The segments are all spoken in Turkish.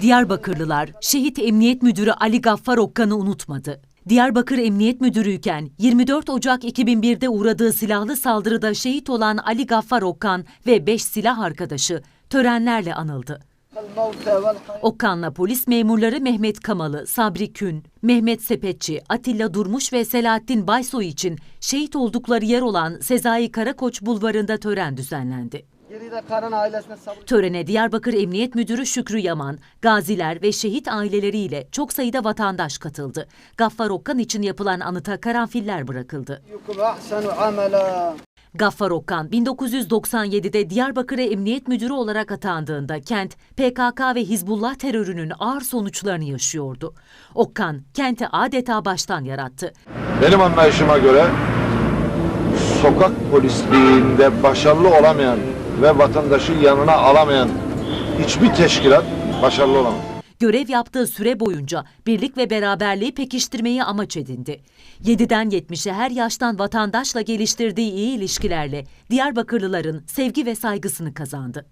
Diyarbakırlılar şehit Emniyet Müdürü Ali Gaffar Okkan'ı unutmadı. Diyarbakır Emniyet Müdürüyken 24 Ocak 2001'de uğradığı silahlı saldırıda şehit olan Ali Gaffar Okkan ve 5 silah arkadaşı törenlerle anıldı. Okkan'la polis memurları Mehmet Kamalı, Sabri Kün, Mehmet Sepetçi, Atilla Durmuş ve Selahattin Baysoy için şehit oldukları yer olan Sezai Karakoç Bulvarı'nda tören düzenlendi. Geride Karan ailesine sabır. Törene Diyarbakır Emniyet Müdürü Şükrü Yaman, gaziler ve şehit aileleriyle çok sayıda vatandaş katıldı. Gaffar Okkan için yapılan anıta karanfiller bırakıldı. Gaffar Okkan 1997'de Diyarbakır'a emniyet müdürü olarak atandığında kent PKK ve Hizbullah terörünün ağır sonuçlarını yaşıyordu. Okkan kenti adeta baştan yarattı. Benim anlayışıma göre sokak polisliğinde başarılı olamayan ve vatandaşı yanına alamayan hiçbir teşkilat başarılı olamaz. Görev yaptığı süre boyunca birlik ve beraberliği pekiştirmeyi amaç edindi. 7'den 70'e her yaştan vatandaşla geliştirdiği iyi ilişkilerle Diyarbakırlıların sevgi ve saygısını kazandı.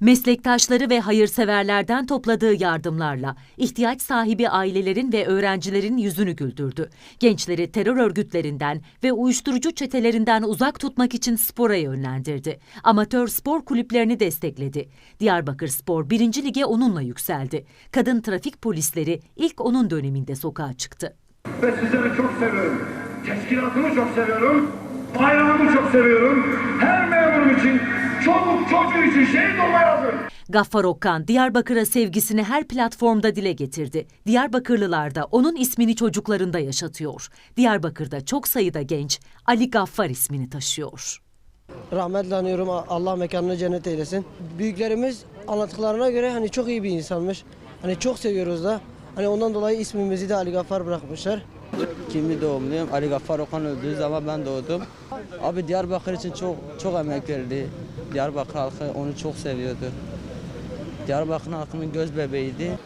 Meslektaşları ve hayırseverlerden topladığı yardımlarla ihtiyaç sahibi ailelerin ve öğrencilerin yüzünü güldürdü. Gençleri terör örgütlerinden ve uyuşturucu çetelerinden uzak tutmak için spora yönlendirdi. Amatör spor kulüplerini destekledi. Diyarbakır Spor 1. Lige onunla yükseldi. Kadın trafik polisleri ilk onun döneminde sokağa çıktı. ve sizleri çok seviyorum. Teşkilatımı çok seviyorum. Bayrağımı çok seviyorum. Her memurum için, çoluk çocuğu için şehit olmaya. Gaffar Okkan Diyarbakır'a sevgisini her platformda dile getirdi. Diyarbakırlılar da onun ismini çocuklarında yaşatıyor. Diyarbakır'da çok sayıda genç Ali Gaffar ismini taşıyor. Rahmetle anıyorum. Allah mekanını cennet eylesin. Büyüklerimiz anlattıklarına göre hani çok iyi bir insanmış. Hani çok seviyoruz da. Hani ondan dolayı ismimizi de Ali Gaffar bırakmışlar. Kimi doğumluyum. Ali Gaffar Okan öldüğü zaman ben doğdum. Abi Diyarbakır için çok çok emek verdi. Diyarbakır halkı onu çok seviyordu. Diyarbakır halkının göz bebeğiydi.